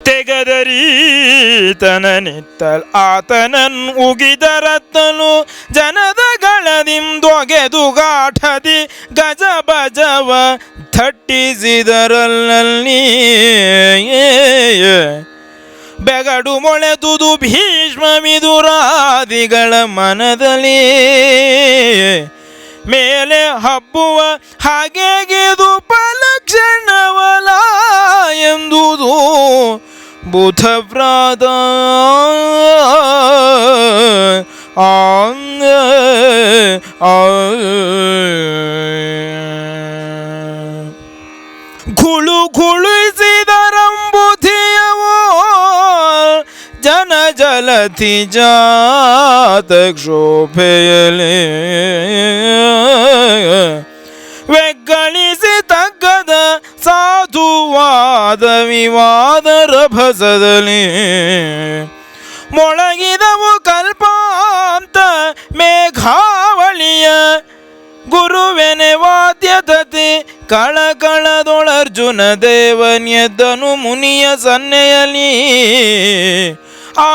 ತೆಗದರೀತನಿತ್ತಲ್ ಆತನನ್ ಉಗಿದರತ್ತಲು ಜನದ ಗಳದಿಂದೊಗೆದು ಗಾಠದಿ ಗಜ ಬಜವ ಥಟ್ಟಿಸಿದರಲ್ಲಿ ಬೆಗಡು ಮೊಳೆದುದು ಭೀಷ್ಮ ಮಿದುರಾದಿಗಳ ಮನದಲ್ಲಿ. ಮೇಲೆ ಹಬ್ಬುವ ಹಾಗೆಗಿದು ಬುಧವ್ರಾದ ಆಂಗ ಘುಳು ಘುಳುಸಿದರಂಬುಧಿಯವೋ ಜನ ಜಲತಿ ಜಾತ ಕ್ಷೋಭೆಯಲೇ ವೆಗ್ಗಳಿಸಿ ತಗ್ಗದ ಸಾಧುವಾದ ವಿವಾದ ರಭಸದಲ್ಲಿ ಮೊಳಗಿದವು ಕಲ್ಪಾಂತ ಮೇಘಾವಳಿಯ ಗುರುವೆನೆ ವಾದ್ಯತತಿ ಕಳಕಳದೊಳರ್ಜುನ ದೇವನ್ಯದನು ಮುನಿಯ ಸನ್ನೆಯಲ್ಲಿ. ಆ